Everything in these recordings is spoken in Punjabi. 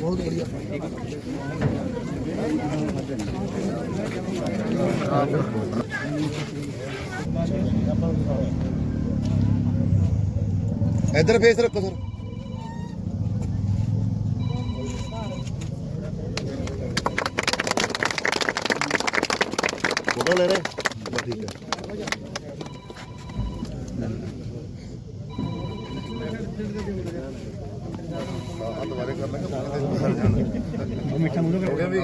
ਬਹੁਤ ਵਧੀਆ ਇੱਧਰ ਫੇਸ ਰੱਖੋ ਸਰ ਫੋਟੋ ਲੈ ਰਹੇ ਬਸ ਠੀਕ ਹੈ ਆਹ ਦੁਬਾਰੇ ਕਰ ਲਾਂਗੇ ਸਾਰੇ ਦੇ ਸਰ ਜਾਣ ਉਹ ਮਿੱਠਾ ਮੂੰਹ ਕਰ ਵੀ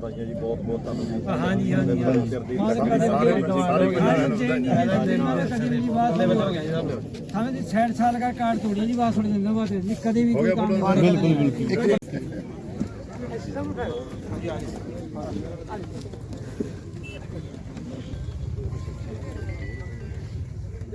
ਬਾਈਆ ਜੀ ਬਹੁਤ ਬਹੁਤ ਧੰਨਵਾਦ ਹਾਂ। ਜੀ ਹਾਂ ਜੀ ਹਾਂ ਜੀ ਸੈਡ ਸਾਲ ਦਾ ਕਾਰਡ ਤੋੜਿਆ ਜੀ ਬਾਸ ਸੁਣ ਦਿੰਦਾ ਬਾਤ ਜੀ ਕਦੇ ਵੀ ਕੋਈ ਕੰਮ ਬਿਲਕੁਲ ਬਿਲਕੁਲ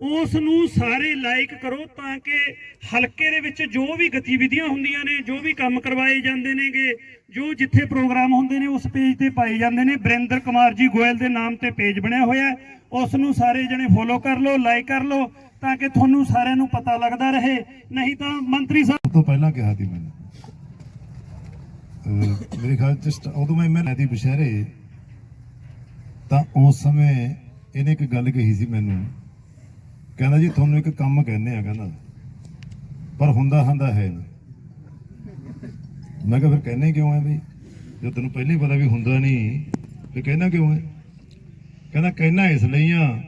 ਉਸ ਨੂੰ ਸਾਰੇ ਲਾਈਕ ਕਰੋ ਤਾਂ ਕਿ ਹਲਕੇ ਦੇ ਵਿੱਚ ਜੋ ਵੀ ਗਤੀਵਿਧੀਆਂ ਹੁੰਦੀਆਂ ਨੇ, ਜੋ ਵੀ ਕੰਮ ਕਰਵਾਏ ਜਾਂਦੇ ਨੇਗੇ, ਜੋ ਜਿੱਥੇ ਪ੍ਰੋਗਰਾਮ ਹੁੰਦੇ ਨੇ ਉਸ ਪੇਜ ਤੇ ਪਾਏ ਜਾਂਦੇ ਨੇ। ਬਰਿੰਦਰ ਕੁਮਾਰ ਜੀ ਗੋਇਲ ਦੇ ਨਾਮ ਤੇ ਪੇਜ ਬਣਿਆ ਹੋਇਆ ਉਸ ਨੂੰ ਸਾਰੇ ਜਣੇ ਫੋਲੋ ਕਰ ਲਓ ਲਾਈਕ ਕਰ ਲਓ, ਤਾਂ ਕਿ ਤੁਹਾਨੂੰ ਸਾਰਿਆਂ ਨੂੰ ਪਤਾ ਲੱਗਦਾ ਰਹੇ। ਨਹੀਂ ਤਾਂ ਮੰਤਰੀ ਸਾਹਿਬ ਤੋਂ ਪਹਿਲਾਂ ਕਿਹਾ ਸੀ ਮੈਨੂੰ। ਮੇਰੇ ਖਿਆਲ ਚ ਉਦੋਂ ਮੈਂ ਮੈਂ ਦੀ ਬਸ਼ਹਿਰੇ ਤਾਂ ਉਸ ਸਮੇਂ ਇਹਨੇ ਇੱਕ ਗੱਲ ਕਹੀ ਸੀ ਮੈਨੂੰ। ਕਹਿੰਦਾ ਜੀ, ਤੁਹਾਨੂੰ ਇੱਕ ਕੰਮ ਕਹਿੰਦੇ ਆ, ਕਹਿੰਦਾ। ਪਰ ਹੁੰਦਾ ਹੁੰਦਾ ਹੈ ਨਾ ਮੈਂ ਕਿਹਾ, ਫਿਰ ਕਹਿੰਦੇ ਕਿਉਂ ਹੈ ਬਈ ਜੇ ਤੈਨੂੰ ਪਹਿਲਾਂ ਹੀ ਪਤਾ ਵੀ ਹੁੰਦਾ ਨਹੀਂ, ਫਿਰ ਕਹਿਣਾ ਕਿਉਂ ਹੈ ਕਹਿੰਦਾ ਕਹਿਣਾ ਇਸ ਲਈ ਆ,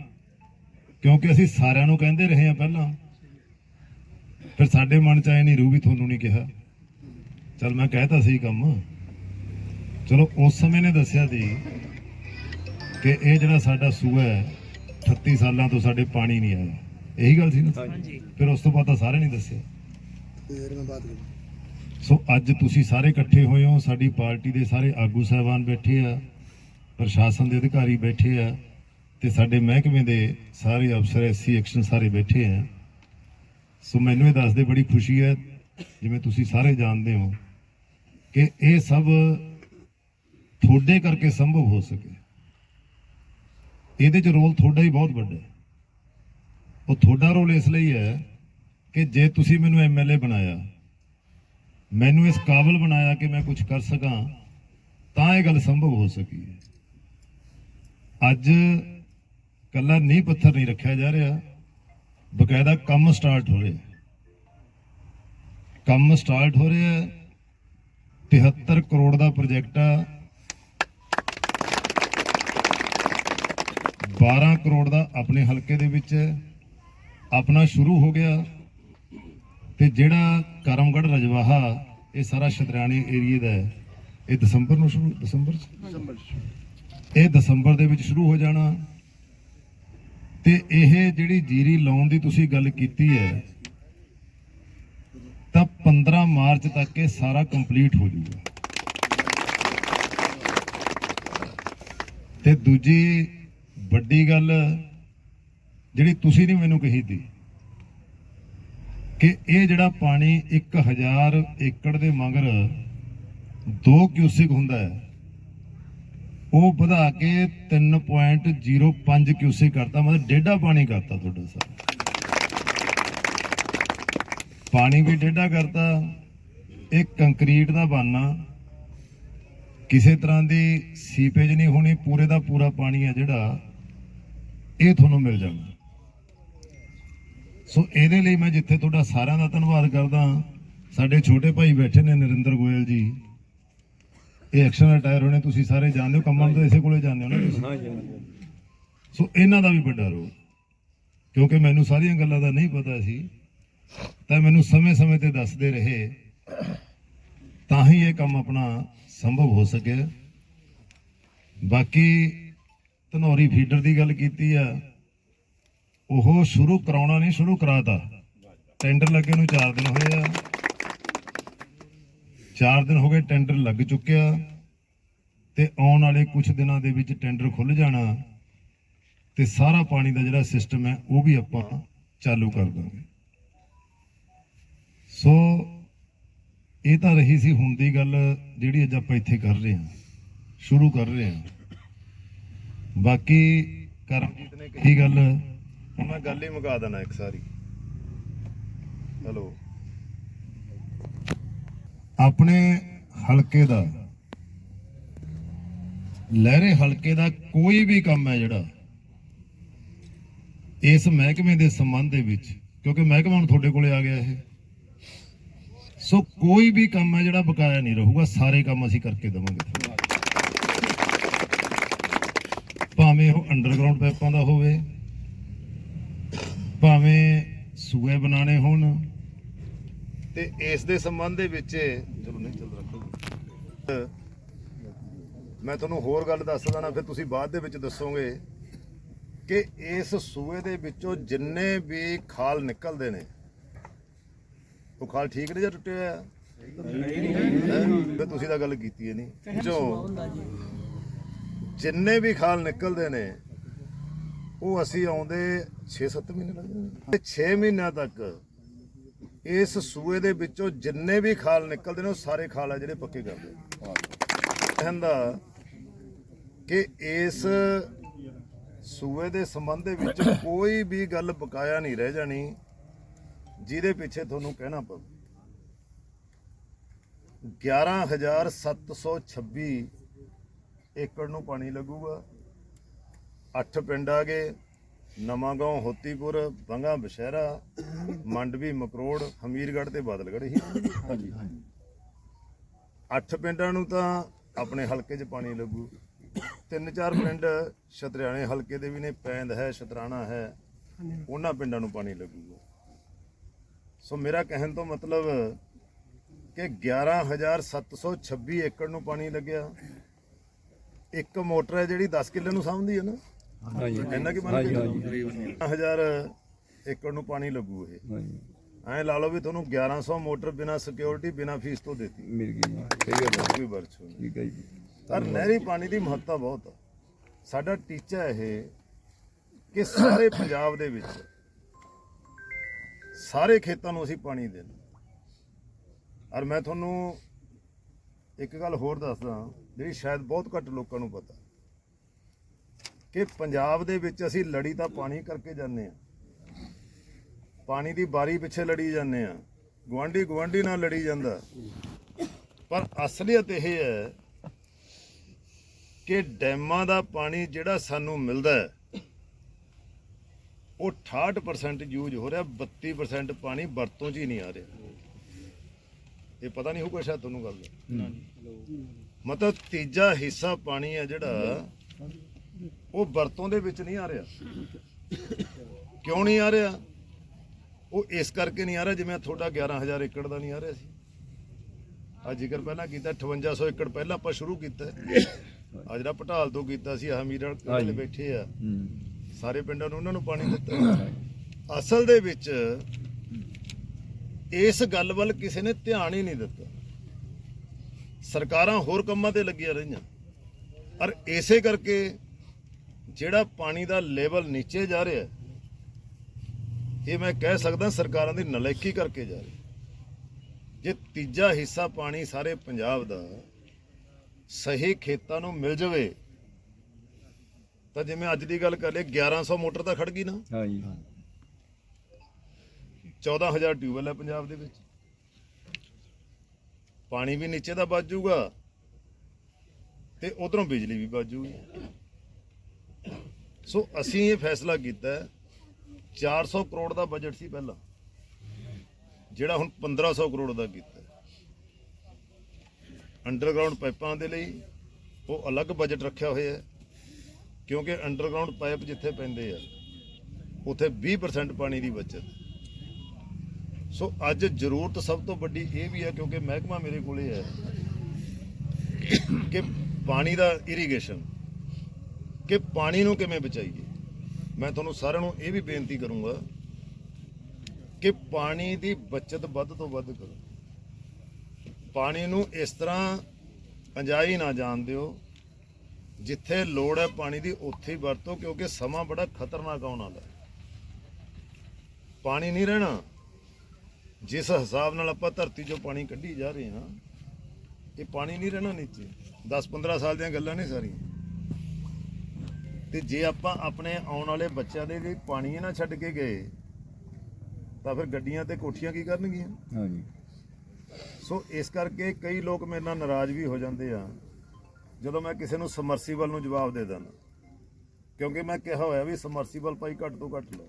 ਕਿਉਂਕਿ ਅਸੀਂ ਸਾਰਿਆਂ ਨੂੰ ਕਹਿੰਦੇ ਰਹੇ ਆ ਪਹਿਲਾਂ। ਫਿਰ ਸਾਡੇ ਮਨ ਚ ਆਏ ਨਹੀਂ ਰੂ ਵੀ ਤੁਹਾਨੂੰ ਨਹੀਂ ਕਿਹਾ। ਚਲ ਮੈਂ ਕਹਿਤਾ ਸੀ ਕੰਮ। ਚਲੋ, ਉਸ ਸਮੇਂ ਨੇ ਦੱਸਿਆ ਸੀ ਕਿ ਇਹ ਜਿਹੜਾ ਸਾਡਾ ਸੂਆ ਹੈ 38 ਸਾਲਾਂ ਤੋਂ ਸਾਡੇ ਪਾਣੀ ਨਹੀਂ ਆਇਆ। ਇਹੀ ਗੱਲ ਸੀ ਨਾ? ਫਿਰ ਉਸ ਤੋਂ ਬਾਅਦ ਤਾਂ ਸਾਰੇ ਨਹੀਂ ਦੱਸਿਆ। ਫੇਰ ਮੈਂ ਬਾਤ ਕਰਾਂ। ਸੋ ਅੱਜ ਤੁਸੀਂ ਸਾਰੇ ਇਕੱਠੇ ਹੋਏ ਹੋ ਸਾਡੀ ਪਾਰਟੀ ਦੇ ਸਾਰੇ ਆਗੂ ਸਾਹਿਬਾਨ ਬੈਠੇ ਆ ਪ੍ਰਸ਼ਾਸਨ ਦੇ ਅਧਿਕਾਰੀ ਬੈਠੇ ਆ ਤੇ ਸਾਡੇ ਮਹਿਕਮੇ ਦੇ ਸਾਰੇ ਅਫਸਰ ਐਸਸੀ ਐਕਸ਼ਨ ਸਾਰੇ ਬੈਠੇ ਆ। ਸੋ ਮੈਨੂੰ ਇਹ ਦੱਸਦੇ ਬੜੀ ਖੁਸ਼ੀ ਹੈ ਜਿਵੇਂ ਤੁਸੀਂ ਸਾਰੇ ਜਾਣਦੇ ਹੋ ਕਿ ਇਹ ਸਭ ਤੁਹਾਡੇ ਕਰਕੇ ਸੰਭਵ ਹੋ ਸਕੇ। ਇਹਦੇ ਚ ਰੋਲ ਤੁਹਾਡਾ ਹੀ ਬਹੁਤ ਵੱਡਾ ਹੈ। ਉਹ ਤੁਹਾਡਾ ਰੋਲ ਇਸ ਲਈ ਹੈ ਕਿ ਜੇ ਤੁਸੀਂ ਮੈਨੂੰ ਐਮਐਲਏ ਬਣਾਇਆ, ਮੈਨੂੰ ਇਸ ਕਾਬਲ ਬਣਾਇਆ ਕਿ ਮੈਂ ਕੁਝ ਕਰ ਸਕਾਂ, ਤਾਂ ਇਹ ਗੱਲ ਸੰਭਵ ਹੋ ਸਕੀ ਹੈ ਅੱਜ ਕੱਲਾ ਨੀਂਹ ਪੱਥਰ ਨਹੀਂ ਰੱਖਿਆ ਜਾ ਰਿਹਾ, ਬਕਾਇਦਾ ਕੰਮ ਸਟਾਰਟ ਹੋ ਰਿਹਾ ਕੰਮ ਸਟਾਰਟ ਹੋ ਰਿਹਾ ਹੈ 73 ਕਰੋੜ ਦਾ ਪ੍ਰੋਜੈਕਟ ਆ 12 ਕਰੋੜ ਦਾ ਆਪਣੇ ਹਲਕੇ ਦੇ ਵਿੱਚ ਹੈ। ਆਪਣਾ ਸ਼ੁਰੂ ਹੋ ਗਿਆ ਤੇ ਜਿਹੜਾ ਕਰਮਗੜ ਰਜਵਾਹਾ ਇਹ ਸਾਰਾ ਸ਼ਤਰਾਣੀ ਏਰੀਏ ਦਾ ਹੈ। ਇਹ ਦਸੰਬਰ ਨੂੰ ਸ਼ੁਰੂ ਦਸੰਬਰ ਚ? ਇਹ ਦਸੰਬਰ ਦੇ ਵਿੱਚ ਸ਼ੁਰੂ ਹੋ ਜਾਣਾ। ਤੇ ਇਹ ਜਿਹੜੀ ਜੀਰੀ ਲਾਉਣ ਦੀ ਤੁਸੀਂ ਗੱਲ ਕੀਤੀ ਹੈ ਤਾਂ 15 ਮਾਰਚ ਤੱਕ ਇਹ ਸਾਰਾ ਕੰਪਲੀਟ ਹੋ ਜਾਊਗਾ ਤੇ ਦੂਜੀ ਵੱਡੀ ਗੱਲ ਜਿਹੜੀ ਤੁਸੀਂ ਨਹੀਂ ਮੈਨੂੰ ਕਹੀ ਤੀ ਕਿ ਇਹ ਜਿਹੜਾ ਪਾਣੀ 1000 ਏਕੜ ਦੇ ਮਗਰ 2 ਕਿਊਸਿਕ ਹੁੰਦਾ ਹੈ, ਉਹ ਵਧਾ ਕੇ 3.05 ਕਿਊਸਿਕ ਕਰਤਾ, ਮਤਲਬ ਡੇਢਾ ਪਾਣੀ ਕਰਤਾ ਤੁਹਾਡਾ ਸਰ ਪਾਣੀ ਵੀ ਡੇਢਾ ਕਰਤਾ, ਇਹ ਕੰਕਰੀਟ ਦਾ ਬਾਨਾ ਕਿਸੇ ਤਰ੍ਹਾਂ ਦੀ ਸੀਪੇਜ ਨਹੀਂ ਹੋਣੀ, ਪੂਰੇ ਦਾ ਪੂਰਾ ਪਾਣੀ ਹੈ ਜਿਹੜਾ, ਇਹ ਤੁਹਾਨੂੰ ਮਿਲ ਜਾਣਾ। ਸੋ ਇਹਦੇ ਲਈ ਮੈਂ ਜਿੱਥੇ ਤੁਹਾਡਾ ਸਾਰਿਆਂ ਦਾ ਧੰਨਵਾਦ ਕਰਦਾ ਸਾਡੇ ਛੋਟੇ ਭਾਈ ਬੈਠੇ ਨੇ ਨਰਿੰਦਰ ਗੋਇਲ ਜੀ। ਇਹ ਐਕਸ਼ਨ ਰਿਟਾਇਰ ਹੋਣੇ ਤੁਸੀਂ ਸਾਰੇ ਜਾਣਦੇ ਹੋ ਕੰਮਾਂ ਤਾਂ ਇਸੇ ਕੋਲੇ ਜਾਂਦੇ ਹੋ ਨਾ ਤੁਸੀਂ। ਸੋ ਇਹਨਾਂ ਦਾ ਵੀ ਵੱਡਾ ਰੋਲ ਕਿਉਂਕਿ ਮੈਨੂੰ ਸਾਰੀਆਂ ਗੱਲਾਂ ਦਾ ਨਹੀਂ ਪਤਾ ਸੀ ਤਾਂ ਮੈਨੂੰ ਸਮੇਂ-ਸਮੇਂ ਤੇ ਦੱਸਦੇ ਰਹੇ ਤਾਂ ਹੀ ਇਹ ਕੰਮ ਆਪਣਾ ਸੰਭਵ ਹੋ ਸਕਿਆ। ਬਾਕੀ ਧਨੌਰੀ ਫੀਡਰ ਦੀ ਗੱਲ ਕੀਤੀ ਆ ਉਹ ਸ਼ੁਰੂ ਕਰਾਉਣਾ ਨਹੀਂ, ਸ਼ੁਰੂ ਕਰਾਤਾ। ਟੈਂਡਰ ਲੱਗੇ ਨੂੰ 4 ਦਿਨ ਹੋਏ ਆ। 4 ਦਿਨ ਹੋ ਗਏ ਟੈਂਡਰ ਲੱਗ ਚੁੱਕਿਆ। ਤੇ ਆਉਣ ਵਾਲੇ ਕੁਝ ਦਿਨਾਂ ਦੇ ਵਿੱਚ ਟੈਂਡਰ ਖੁੱਲ ਜਾਣਾ। ਤੇ ਸਾਰਾ ਪਾਣੀ ਦਾ ਜਿਹੜਾ ਸਿਸਟਮ ਹੈ, ਉਹ ਵੀ ਆਪਾਂ ਚਾਲੂ ਕਰ ਦਾਂਗੇ। ਸੋ, ਇਹ ਤਾਂ ਰਹੀ ਸੀ ਹੁਣ ਦੀ ਗੱਲ, ਜਿਹੜੀ ਅੱਜ ਆਪਾਂ ਇੱਥੇ ਕਰ ਰਹੇ ਹਾਂ। ਸ਼ੁਰੂ ਕਰ ਰਹੇ ਹਾਂ। ਬਾਕੀ ਕਰਮਜੀਤ ਨੇ ਕਹੀ ਗੱਲ? ਮੈਂ ਗੱਲ ਹੀ ਮੁਕਾ ਦੇਣਾ ਇੱਕ ਸਾਰੀ। ਹਲੋ। ਆਪਣੇ ਹਲਕੇ ਦਾ, ਲਹਿਰੇ ਹਲਕੇ ਦਾ ਕੋਈ ਵੀ ਕੰਮ ਹੈ ਜਿਹੜਾ, ਇਸ ਮਹਿਕਮੇ ਦੇ ਸੰਬੰਧ ਦੇ ਵਿੱਚ, ਕਿਉਂਕਿ ਮਹਿਕਮਾ ਹੁਣ ਤੁਹਾਡੇ ਕੋਲੇ ਆ ਗਿਆ ਇਹ। ਸੋ ਕੋਈ ਵੀ ਕੰਮ ਹੈ ਜਿਹੜਾ ਬਕਾਇਆ ਨਹੀਂ ਰਹੂਗਾ, ਸਾਰੇ ਕੰਮ ਅਸੀਂ ਕਰਕੇ ਦੇਵਾਂਗੇ। ਭਾਵੇਂ ਉਹ ਅੰਡਰਗਰਾਉਂਡ ਪਾਈਪਾਂ ਦਾ ਹੋਵੇ ਭਾਵੇਂ ਸੂਏ ਬਣਾਣੇ ਹੋਣ। ਤੇ ਇਸ ਦੇ ਸੰਬੰਧ ਦੇ ਵਿੱਚ ਚਲੋ ਨਹੀਂ, ਚੱਲ ਰੱਖੋ। ਮੈਂ ਤੁਹਾਨੂੰ ਹੋਰ ਗੱਲ ਦੱਸ ਦਣਾ ਫਿਰ ਤੁਸੀਂ ਬਾਅਦ ਦੇ ਵਿੱਚ ਦੱਸੋਗੇ ਕਿ ਇਸ ਸੂਏ ਦੇ ਵਿੱਚੋਂ ਜਿੰਨੇ ਵੀ ਖਾਲ ਨਿਕਲਦੇ ਨੇ, ਉਹ ਖਾਲ ਠੀਕ ਨੇ ਜਾਂ ਟੁੱਟੇ ਹੋਇਆ ਹੈਂ? ਫਿਰ ਤੁਸੀਂ ਤਾਂ ਗੱਲ ਕੀਤੀ ਹੈ ਨਹੀਂ। ਜੋ ਜਿੰਨੇ ਵੀ ਖਾਲ ਨਿਕਲਦੇ ਨੇ, ਉਹ ਅਸੀਂ ਆਉਂਦੇ 6-7 ਮਹੀਨੇ ਲੱਗਦੇ ਨੇ 6 ਮਹੀਨਿਆਂ ਤੱਕ ਇਸ ਸੂਏ ਦੇ ਵਿੱਚੋਂ ਜਿੰਨੇ ਵੀ ਖਾਲ ਨਿਕਲਦੇ ਨੇ, ਉਹ ਸਾਰੇ ਖਾਲ ਆ ਜਿਹੜੇ ਪੱਕੇ ਕਰਦੇ ਕਹਿੰਦਾ ਕਿ ਇਸ ਸੂਏ ਦੇ ਸੰਬੰਧ ਦੇ ਵਿੱਚ ਕੋਈ ਵੀ ਗੱਲ ਬਕਾਇਆ ਨਹੀਂ ਰਹਿ ਜਾਣੀ, ਜਿਹਦੇ ਪਿੱਛੇ ਤੁਹਾਨੂੰ ਕਹਿਣਾ ਪਊ। 11726 ਏਕੜ ਨੂੰ ਪਾਣੀ ਲੱਗੂਗਾ। 8 ਪਿੰਡ ਆ ਗਏ। ਨਵਾਂਗਾਉਂ ਹੋਤੀਪੁਰ ਬੰਗਾ ਬਸ਼ਹਿਰਾ ਮੰਡਵੀ ਮਕਰੋੜ ਹਮੀਰਗੜ੍ਹ ਤੇ ਬਾਦਲਗੜ੍ਹ ਹੀ। ਹਾਂਜੀ ਅੱਠ ਪਿੰਡਾਂ ਨੂੰ ਤਾਂ ਆਪਣੇ ਹਲਕੇ 'ਚ ਪਾਣੀ ਲੱਗੂ। ਤਿੰਨ ਚਾਰ ਪਿੰਡ ਛਤਰਿਆਣੇ ਹਲਕੇ ਦੇ ਵੀ ਨੇ ਪੈਂਦ ਹੈ ਛਤਰਾਣਾ ਹੈ ਉਹਨਾਂ ਪਿੰਡਾਂ ਨੂੰ ਪਾਣੀ ਲੱਗੂਗਾ ਸੋ ਮੇਰਾ ਕਹਿਣ ਤੋਂ ਮਤਲਬ ਕਿ 11726 ਏਕੜ ਨੂੰ ਪਾਣੀ ਲੱਗਿਆ। ਇੱਕ ਮੋਟਰ ਹੈ ਜਿਹੜੀ 10 ਕਿੱਲੇ ਨੂੰ ਸਾਂਭਦੀ ਹੈ ਨਾ। ਹਾਂਜੀ। ਇੰਨਾ ਕੀ ਬਣ ਹਜ਼ਾਰ ਏਕੜ ਨੂੰ ਪਾਣੀ ਲੱਗੂ ਇਹ। ਐਂ ਲਾ ਲਓ ਵੀ ਤੁਹਾਨੂੰ 1100 ਮੋਟਰ ਬਿਨਾ ਸਿਕਿਉਰਿਟੀ ਬਿਨਾ ਫੀਸ ਤੋਂ ਦਿੱਤੀ। ਮਿਲ ਗਈ ਜੀ। ਸਹੀ ਗੱਲ ਹੈ। ਕੋਈ ਵਰਛੋ ਨਹੀਂ ਠੀਕ ਹੈ ਜੀ। ਪਰ ਨਹਿਰੀ ਪਾਣੀ ਦੀ ਮਹੱਤਤਾ ਬਹੁਤ ਆ। ਸਾਡਾ ਟੀਚਾ ਇਹ ਕਿ ਸਾਰੇ ਪੰਜਾਬ ਦੇ ਵਿੱਚ ਸਾਰੇ ਖੇਤਾਂ ਨੂੰ ਅਸੀਂ ਪਾਣੀ ਦੇਣਾ ਔਰ ਮੈਂ ਤੁਹਾਨੂੰ ਇੱਕ ਗੱਲ ਹੋਰ ਦੱਸਦਾ ਜਿਹੜੀ ਸ਼ਾਇਦ ਬਹੁਤ ਘੱਟ ਲੋਕਾਂ ਨੂੰ ਪਤਾ। ਕਿ ਪੰਜਾਬ ਦੇ ਵਿੱਚ ਅਸੀਂ ਲੜੀ ਤਾਂ ਪਾਣੀ ਕਰਕੇ ਜਾਂਦੇ ਆ ਪਾਣੀ ਦੀ ਬਾਰੀ ਪਿੱਛੇ ਲੜੀ ਜਾਂਦੇ ਆ ਗਵਾਂਢੀ ਗਵਾਂਢੀ ਨਾਲ ਲੜੀ ਜਾਂਦਾ। ਪਰ ਅਸਲੀਅਤ ਇਹ ਹੈ ਕਿ ਡੈਮਾਂ ਦਾ ਪਾਣੀ ਜਿਹੜਾ ਸਾਨੂੰ ਮਿਲਦਾ ਹੈ ਉਹ 68% ਯੂਜ਼ ਹੋ ਰਿਹਾ 32% ਪਾਣੀ ਵਰਤੋਂ 'ਚ ਹੀ ਨਹੀਂ ਆ ਰਿਹਾ। ਇਹ ਪਤਾ ਨਹੀਂ ਹੋਊਗਾ ਸ਼ਾਇਦ ਤੁਹਾਨੂੰ ਗੱਲ ਮਤਲਬ ਤੀਜਾ ਹਿੱਸਾ ਪਾਣੀ ਹੈ ਜਿਹੜਾ ਉਹ ਵਰਤੋਂ ਦੇ ਵਿੱਚ ਨਹੀਂ ਆ ਰਿਹਾ। ਕਿਉਂ ਨਹੀਂ ਆ ਰਿਹਾ? ਉਹ ਇਸ ਕਰਕੇ ਨਹੀਂ ਆ ਰਿਹਾ ਜਿਵੇਂ ਤੁਹਾਡਾ 11000 ਏਕੜ ਦਾ ਨਹੀਂ ਆ ਰਿਹਾ ਸੀ। ਆ ਜ਼ਿਕਰ ਪਹਿਲਾਂ ਕੀਤਾ 5800 ਏਕੜ ਪਹਿਲਾਂ ਆਪਾਂ ਸ਼ੁਰੂ ਕੀਤਾ। ਆ ਜਿਹੜਾ ਪਟਾਲ ਤੋਂ ਕੀਤਾ ਸੀ ਹਮੀਰਲ ਕੋਲੇ ਬੈਠੇ ਆ। ਸਾਰੇ ਪਿੰਡਾਂ ਨੂੰ ਉਹਨਾਂ ਨੂੰ ਪਾਣੀ ਦਿੱਤਾ। ਅਸਲ ਦੇ ਵਿੱਚ ਇਸ ਗੱਲ ਵੱਲ ਕਿਸੇ ਨੇ ਧਿਆਨ ਹੀ ਨਹੀਂ ਦਿੱਤਾ। ਸਰਕਾਰਾਂ ਹੋਰ ਕੰਮਾਂ ਤੇ ਲੱਗੀਆਂ ਰਹੀਆਂ। ਔਰ ਇਸੇ ਕਰਕੇ ਜਿਹੜਾ ਪਾਣੀ ਦਾ ਲੈਵਲ ਨੀਚੇ ਜਾ ਰਿਹਾ ਇਹ ਮੈਂ ਕਹਿ ਸਕਦਾ ਸਰਕਾਰਾਂ ਦੀ ਨਲਾਇਕੀ ਕਰਕੇ ਜਾ ਰਹੀ ਜੇ ਤੀਜਾ ਹਿੱਸਾ ਪਾਣੀ ਸਾਰੇ ਪੰਜਾਬ ਦਾ ਸਹੀ ਖੇਤਾਂ ਨੂੰ ਮਿਲ ਜਾਵੇ ਤਾਂ ਜਿਵੇਂ ਅੱਜ ਦੀ ਗੱਲ ਕਰ ਲਈ 1100 ਮੋਟਰ ਤਾਂ ਖੜ ਗਈ ਨਾ। ਹਾਂ ਜੀ। 14000 ਟਿਊਬਵੈੱਲ ਹੈ ਪੰਜਾਬ ਦੇ ਵਿੱਚ। ਪਾਣੀ ਵੀ ਨੀਚੇ ਦਾ ਬਚ ਜਾਊਗਾ ਤੇ ਉਧਰੋਂ ਬਿਜਲੀ ਵੀ ਬਚ ਜਾਊਗੀ। ਸੋ ਅਸੀਂ ਇਹ ਫੈਸਲਾ ਕੀਤਾ ਹੈ, 400 ਕਰੋੜ ਦਾ ਬਜਟ ਸੀ ਪਹਿਲਾਂ। ਜਿਹੜਾ ਹੁਣ 1500 ਕਰੋੜ ਦਾ ਕੀਤਾ ਅੰਡਰਗਰਾਉਂਡ ਪਾਈਪਾਂ ਦੇ ਲਈ ਉਹ ਅਲੱਗ ਬਜਟ ਰੱਖਿਆ ਹੋਇਆ ਹੈ ਕਿਉਂਕਿ ਅੰਡਰਗਰਾਉਂਡ ਪਾਈਪ ਜਿੱਥੇ ਪੈਂਦੇ ਆ ਉੱਥੇ 20% ਪਾਣੀ ਦੀ ਬਚਤ ਸੋ ਅੱਜ ਜ਼ਰੂਰਤ ਸਭ ਤੋਂ ਵੱਡੀ ਇਹ ਵੀ ਹੈ ਕਿਉਂਕਿ ਮਹਿਕਮਾ ਮੇਰੇ ਕੋਲੇ ਹੈ ਕਿ ਪਾਣੀ ਦਾ ਇਰੀਗੇਸ਼ਨ ਕਿ ਪਾਣੀ ਨੂੰ ਕਿਵੇਂ ਬਚਾਈਏ? ਮੈਂ ਤੁਹਾਨੂੰ ਸਾਰਿਆਂ ਨੂੰ ਇਹ ਵੀ ਬੇਨਤੀ ਕਰੂੰਗਾ ਕਿ ਪਾਣੀ ਦੀ ਬਚਤ ਵੱਧ ਤੋਂ ਵੱਧ ਕਰੋ। ਪਾਣੀ ਨੂੰ ਇਸ ਤਰ੍ਹਾਂ ਅੰਜਾਈ ਨਾ ਜਾਣ ਦਿਓ ਜਿੱਥੇ ਲੋੜ ਹੈ ਪਾਣੀ ਦੀ, ਉੱਥੇ ਹੀ ਵਰਤੋ, ਕਿਉਂਕਿ ਸਮਾਂ ਬੜਾ ਖਤਰਨਾਕ ਆਉਣ ਵਾਲਾ ਪਾਣੀ ਨਹੀਂ ਰਹਿਣਾ। ਜਿਸ ਹਿਸਾਬ ਨਾਲ ਆਪਾਂ ਧਰਤੀ 'ਚੋਂ ਪਾਣੀ ਕੱਢੀ ਜਾ ਰਹੇ ਹਾਂ, ਇਹ ਪਾਣੀ ਨਹੀਂ ਰਹਿਣਾ ਨੀਚੇ। 10-15 ਸਾਲ ਦੀਆਂ ਗੱਲਾਂ ਨੇ ਸਾਰੀਆਂ। ਤੇ ਜੇ ਆਪਾਂ ਆਪਣੇ ਆਉਣ ਵਾਲੇ ਬੱਚਿਆਂ ਦੇ ਲਈ ਪਾਣੀ ਨਾ ਛੱਡ ਕੇ ਗਏ ਤਾਂ ਫਿਰ ਗੱਡੀਆਂ ਤੇ ਕੋਠੀਆਂ ਕੀ ਕਰਨਗੀਆਂ? ਹਾਂਜੀ। ਸੋ ਇਸ ਕਰਕੇ ਕਈ ਲੋਕ ਮੇਰੇ ਨਾਲ ਨਾਰਾਜ਼ ਵੀ ਹੋ ਜਾਂਦੇ ਆ ਜਦੋਂ ਮੈਂ ਕਿਸੇ ਨੂੰ ਸਮਰਸੀਬਲ ਨੂੰ ਜਵਾਬ ਦੇ ਦਿੰਦਾ। ਕਿਉਂਕਿ ਮੈਂ ਕਿਹਾ ਹੋਇਆ ਵੀ ਸਮਰਸੀਬਲ ਭਾਈ ਘੱਟ ਤੋਂ ਘੱਟ ਲਓ।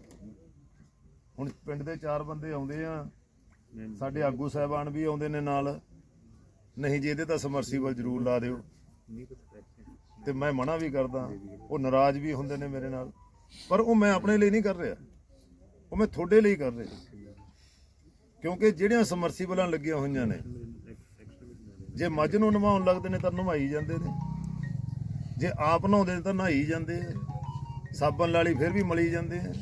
ਹੁਣ ਪਿੰਡ ਦੇ ਚਾਰ ਬੰਦੇ ਆਉਂਦੇ ਆ ਸਾਡੇ ਆਗੂ ਸਾਹਿਬਾਨ ਵੀ ਆਉਂਦੇ ਨੇ ਨਾਲ। ਨਹੀਂ ਜੀ ਇਹਦੇ ਤਾਂ ਸਮਰਸੀਬਲ ਜ਼ਰੂਰ ਲਾ ਦਿਓ। ਤੇ ਮੈਂ ਮਨਾ ਵੀ ਕਰਦਾ, ਉਹ ਨਾਰਾਜ਼ ਵੀ ਹੁੰਦੇ ਨੇ ਮੇਰੇ ਨਾਲ। ਪਰ ਉਹ ਮੈਂ ਆਪਣੇ ਲਈ ਨਹੀਂ ਕਰ ਰਿਹਾ। ਉਹ ਮੈਂ ਤੁਹਾਡੇ ਲਈ ਕਰ ਰਿਹਾ। ਕਿਉਂਕਿ ਜਿਹੜੀਆਂ ਸਮਰਸੀਬਲਾਂ ਲੱਗੀਆਂ ਹੋਈਆਂ ਨੇ, ਜੇ ਮੱਝ ਨੂੰ ਨਵਾਉਣ ਲੱਗਦੇ ਨੇ ਤਾਂ ਨਵਾਈ ਜਾਂਦੇ ਨੇ। ਜੇ ਆਪ ਨਹਾਉਂਦੇ ਨੇ ਤਾਂ ਨਹਾਈ ਜਾਂਦੇ ਸਾਬਣ ਲਾਲੀ ਫਿਰ ਵੀ ਮਲੀ ਜਾਂਦੇ ਆ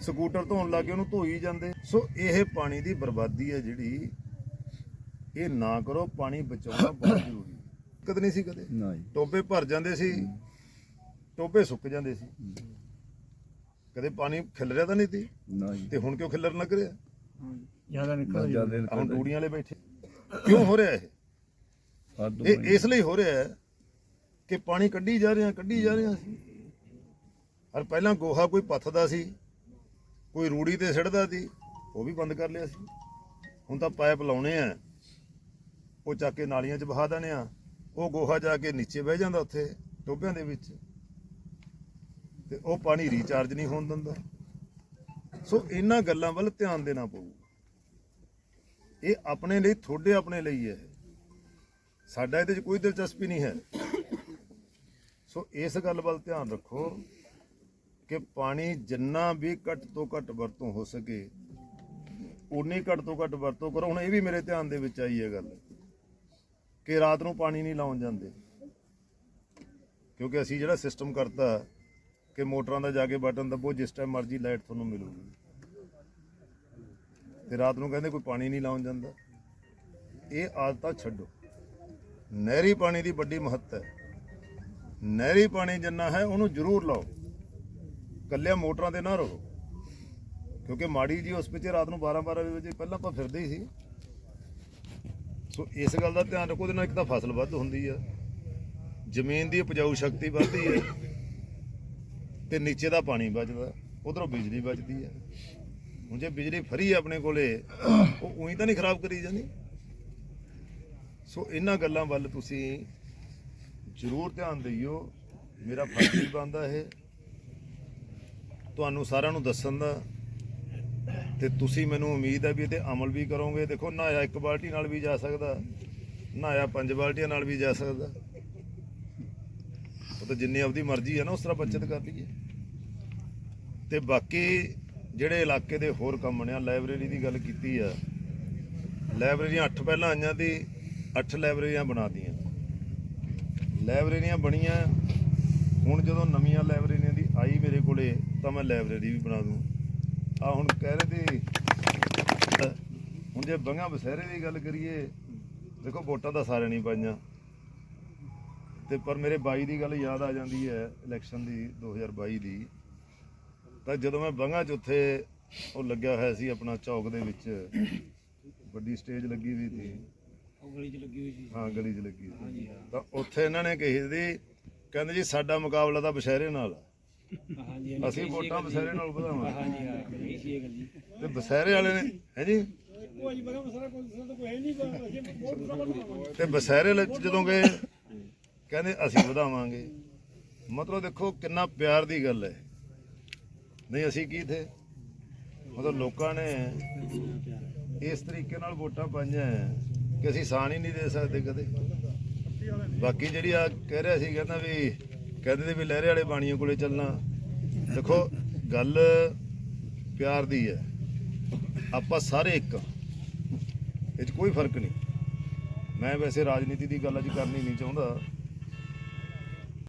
ਸਕੂਟਰ ਧੋਣ ਲੱਗੇ ਉਹਨੂੰ ਧੋਈ ਜਾਂਦੇ। ਸੋ ਇਹ ਪਾਣੀ ਦੀ ਬਰਬਾਦੀ ਹੈ ਜਿਹੜੀ। ਇਹ ਨਾ ਕਰੋ, ਪਾਣੀ ਬਚਾਉਣਾ ਬਹੁਤ ਜ਼ਰੂਰੀ ਹੈ। ਕਦ ਨਹੀਂ ਸੀ ਕਦੇ। ਨਾ ਜੀ। ਟੋਬੇ ਭਰ ਜਾਂਦੇ ਸੀ। ਟੋਬੇ ਸੁੱਕ ਜਾਂਦੇ ਸੀ। ਕਦੇ ਪਾਣੀ ਖਿਲ ਤਾਂ ਨਹੀਂ ਸੀ? ਨਾ ਜੀ। ਤੇ ਹੁਣ ਕਿਉਂ ਖਿਲਰਨ ਲੱਗ ਰਿਹਾ? ਜ਼ਿਆਦਾ ਨਿਕਲ ਆਹ ਹੁਣ ਟੂੜੀਆਂ ਵਾਲੇ ਬੈਠੇ। ਕਿਉਂ ਹੋ ਰਿਹਾ ਇਹ? ਇਹ ਇਸ ਲਈ ਹੋ ਰਿਹਾ ਹੈ ਕਿ ਪਾਣੀ ਕੱਢੀ ਜਾ ਰਹੇ ਹਾਂ ਕੱਢੀ ਜਾ ਰਹੇ ਅਸੀਂ ਔਰ ਪਹਿਲਾਂ ਗੋਹਾ ਕੋਈ ਪੱਥਦਾ ਸੀ ਕੋਈ ਰੂੜੀ ਤੇ ਸਿੱਟਦਾ ਸੀ ਉਹ ਵੀ ਬੰਦ ਕਰ ਲਿਆ ਸੀ। ਹੁਣ ਤਾਂ ਪਾਈਪ ਲਾਉਣੇ ਆ। ਉਹ ਚੱਕ ਕੇ ਨਾਲੀਆਂ 'ਚ ਬਹਾ ਦੇਣੇ ਆ। ਉਹ ਗੋਹਾ ਜਾ ਕੇ ਨੀਚੇ ਬਹਿ ਜਾਂਦਾ ਉੱਥੇ ਟੋਭਿਆਂ ਦੇ ਵਿੱਚ। ਤੇ ਉਹ ਪਾਣੀ ਰੀਚਾਰਜ ਨਹੀਂ ਹੋਣ ਦਿੰਦਾ। ਸੋ ਇਹਨਾਂ ਗੱਲਾਂ ਵੱਲ ਧਿਆਨ ਦੇਣਾ ਪਊਗਾ ਇਹ ਆਪਣੇ ਲਈ, ਤੁਹਾਡੇ ਆਪਣੇ ਲਈ ਹੈ। ਸਾਡਾ ਇਹਦੇ 'ਚ ਕੋਈ ਦਿਲਚਸਪੀ ਨਹੀਂ ਹੈ। ਸੋ ਇਸ ਗੱਲ ਵੱਲ ਧਿਆਨ ਰੱਖੋ ਕਿ ਪਾਣੀ ਜਿੰਨਾ ਵੀ ਘੱਟ ਤੋਂ ਘੱਟ ਵਰਤੋਂ ਹੋ ਸਕੇ ਉਨੀ ਘੱਟ ਤੋਂ ਘੱਟ ਵਰਤੋਂ ਕਰੋ। ਹੁਣ ਇਹ ਵੀ ਮੇਰੇ ਧਿਆਨ ਦੇ ਵਿੱਚ ਆਈ ਹੈ ਗੱਲ। ਕਿ ਰਾਤ ਨੂੰ ਪਾਣੀ ਨਹੀਂ ਲਾਉਣ ਜਾਂਦੇ। ਕਿਉਂਕਿ ਅਸੀਂ ਜਿਹੜਾ ਸਿਸਟਮ ਕਰਤਾ ਕਿ ਮੋਟਰਾਂ ਦਾ ਜਾ ਕੇ ਬਟਨ ਦਬੋ, ਜਿਸ ਟਾਈਮ ਮਰਜ਼ੀ ਲਾਈਟ ਤੁਹਾਨੂੰ ਮਿਲੂਗੀ। ਤੇ ਰਾਤ ਨੂੰ ਕਹਿੰਦੇ ਕੋਈ ਪਾਣੀ ਨਹੀਂ ਲਾਉਣ ਜਾਂਦਾ। ਇਹ ਆਦਤਾਂ ਛੱਡੋ। ਨਹਿਰੀ ਪਾਣੀ ਦੀ ਵੱਡੀ ਮਹੱਤਤਾ ਹੈ। ਨਹਿਰੀ ਪਾਣੀ ਜਿੰਨਾ ਹੈ, ਉਹਨੂੰ ਜ਼ਰੂਰ ਲਾਓ। ਕੱਲਿਆਂ ਮੋਟਰਾਂ ਤੇ ਨਾ ਰਹੋ। ਕਿਉਂਕਿ ਮਾੜੀ ਜੀ ਉਸ ਵਿੱਚ ਰਾਤ ਨੂੰ 12 12 ਵਜੇ ਪਹਿਲਾਂ ਆਪਾਂ ਫਿਰਦੇ ਹੀ ਸੀ। ਸੋ ਇਸ ਗੱਲ ਦਾ ਧਿਆਨ ਰੱਖੋ, ਉਹਦੇ ਨਾਲ ਇੱਕ ਤਾਂ ਫਸਲ ਵੱਧ ਹੁੰਦੀ ਆ। ਜ਼ਮੀਨ ਦੀ ਉਪਜਾਊ ਸ਼ਕਤੀ ਵੱਧਦੀ ਹੈ ਤੇ ਨੀਚੇ ਦਾ ਪਾਣੀ ਬਚਦਾ ਉਧਰੋਂ ਬਿਜਲੀ ਬਚਦੀ ਹੈ ਹੁਣ ਜੇ ਬਿਜਲੀ ਫਰੀ ਆਪਣੇ ਕੋਲੇ, ਉਹ ਉਹੀ ਤਾਂ ਨਹੀਂ ਖਰਾਬ ਕਰੀ ਜਾਂਦੀ। ਸੋ ਇਹਨਾਂ ਗੱਲਾਂ ਵੱਲ ਤੁਸੀਂ ਜ਼ਰੂਰ ਧਿਆਨ ਦਿਓ। ਮੇਰਾ ਫਰਜ਼ ਵੀ ਬਣਦਾ ਇਹ। ਤੁਹਾਨੂੰ ਸਾਰਿਆਂ ਨੂੰ ਦੱਸਣ ਦਾ ਤੇ ਤੁਸੀਂ ਮੈਨੂੰ ਉਮੀਦ ਹੈ ਵੀ ਇਹ ਤੇ ਅਮਲ ਵੀ ਕਰੋਗੇ। ਦੇਖੋ ਨਹਾਇਆ ਇੱਕ ਬਾਲਟੀ ਨਾਲ ਵੀ ਜਾ ਸਕਦਾ। ਨਹਾਇਆ ਪੰਜ ਬਾਲਟੀਆਂ ਨਾਲ ਵੀ ਜਾ ਸਕਦਾ। ਉਹ ਤਾਂ ਜਿੰਨੀ ਆਪਦੀ ਮਰਜ਼ੀ ਹੈ ਨਾ, ਉਸ ਤਰ੍ਹਾਂ ਬਚਤ ਕਰ ਲਈਏ। ਤੇ ਬਾਕੀ ਜਿਹੜੇ ਇਲਾਕੇ ਦੇ ਹੋਰ ਕੰਮ ਨੇ ਆ ਲਾਇਬ੍ਰੇਰੀ ਦੀ ਗੱਲ ਕੀਤੀ ਆ। ਲਾਇਬ੍ਰੇਰੀਆਂ 8 ਪਹਿਲਾਂ ਆਈਆਂ ਦੀ 8 ਲਾਇਬ੍ਰੇਰੀਆਂ ਬਣਾਤੀਆਂ ਲਾਇਬ੍ਰੇਰੀਆਂ ਬਣੀਆਂ, ਹੁਣ ਜਦੋਂ ਨਵੀਆਂ ਲਾਇਬ੍ਰੇਰੀਆਂ ਦੀ ਆਈ ਮੇਰੇ ਕੋਲੇ, ਤਾਂ ਮੈਂ ਲਾਇਬ੍ਰੇਰੀ ਵੀ ਬਣਾ ਦੂੰ। ਆ ਹੁਣ ਕਹਿ ਰਹੇ ਤੇ ਹੁਣ ਜੇ ਬੰਗਾ ਬਸਹਿਰੇ ਦੀ ਗੱਲ ਕਰੀਏ ਦੇਖੋ ਵੋਟਾਂ ਤਾਂ ਸਾਰਿਆਂ ਨਹੀਂ ਪਾਈਆਂ। ਤੇ ਪਰ ਮੇਰੇ ਬਾਈ ਦੀ ਗੱਲ ਯਾਦ ਆ ਜਾਂਦੀ ਹੈ ਇਲੈਕਸ਼ਨ ਦੀ 2022 ਦੀ। ਤਾਂ ਜਦੋਂ ਮੈਂ ਬੰਗਾ 'ਚ ਉੱਥੇ ਉਹ ਲੱਗਿਆ ਹੋਇਆ ਸੀ ਆਪਣਾ ਚੌਕ ਦੇ ਵਿੱਚ ਵੱਡੀ ਸਟੇਜ ਲੱਗੀ ਹੋਈ ਸੀ। ਉਹ ਗਲੀ 'ਚ ਲੱਗੀ ਹੋਈ ਸੀ। ਹਾਂ ਗਲੀ 'ਚ ਲੱਗੀ ਸੀ। ਤਾਂ ਉੱਥੇ ਇਹਨਾਂ ਨੇ ਕਹੀ ਸੀ ਕਹਿੰਦੇ ਜੀ ਸਾਡਾ ਮੁਕਾਬਲਾ ਤਾਂ ਬਸ਼ਹਿਰੇ ਨਾਲ ਆ। ਹਾਂਜੀ ਅਸੀਂ ਵੋਟਾਂ ਬਸ਼ਹਿਰੇ ਨਾਲ ਵਧਾਵਾਂਗੇ। ਹਾਂਜੀ ਹਾਂ ਇਹ ਸੀ ਇਹ ਗੱਲ ਜੀ ਤੇ ਬਸ਼ਹਿਰੇ ਵਾਲੇ ਨੇ ਹੈ ਜੀ? ਉਹ ਜੀ ਬਗਾ ਮਸਲਾ ਕੋਈ ਤਾਂ ਕੋਈ ਹੈ ਨਹੀਂ ਬਹੁਤ ਤੇ ਬਸ਼ਹਿਰੇ ਲਈ ਜਦੋਂ ਗਏ ਕਹਿੰਦੇ ਅਸੀਂ ਵਧਾਵਾਂਗੇ। ਮਤਲਬ ਦੇਖੋ ਕਿੰਨਾ ਪਿਆਰ ਦੀ ਗੱਲ ਹੈ। ਨਹੀਂ ਅਸੀਂ ਕੀ ਥੇ? ਮਤਲਬ ਲੋਕਾਂ ਨੇ ਇਸ ਤਰੀਕੇ ਨਾਲ ਵੋਟਾਂ ਪਾਈਆਂ ਕਿ ਅਸੀਂ ਸਾਨ ਹੀ ਨਹੀਂ ਦੇ ਸਕਦੇ ਕਦੇ। ਬਾਕੀ ਜਿਹੜੀ ਆ ਕਹਿ ਰਿਹਾ ਸੀ ਕਹਿੰਦਾ ਵੀ ਕਹਿੰਦੇ ਤੇ ਵੀ ਲਹਿਰੇ ਵਾਲੇ ਬਾਣੀਆਂ ਕੋਲੇ ਚੱਲਣਾ। ਦੇਖੋ, ਗੱਲ ਪਿਆਰ ਦੀ ਹੈ। ਆਪਾਂ ਸਾਰੇ ਇੱਕ ਹਾਂ। ਇਹ 'ਚ ਕੋਈ ਫ਼ਰਕ ਨਹੀਂ। ਮੈਂ ਵੈਸੇ ਰਾਜਨੀਤੀ ਦੀ ਗੱਲ ਅੱਜ ਕਰਨੀ ਨਹੀਂ ਚਾਹੁੰਦਾ।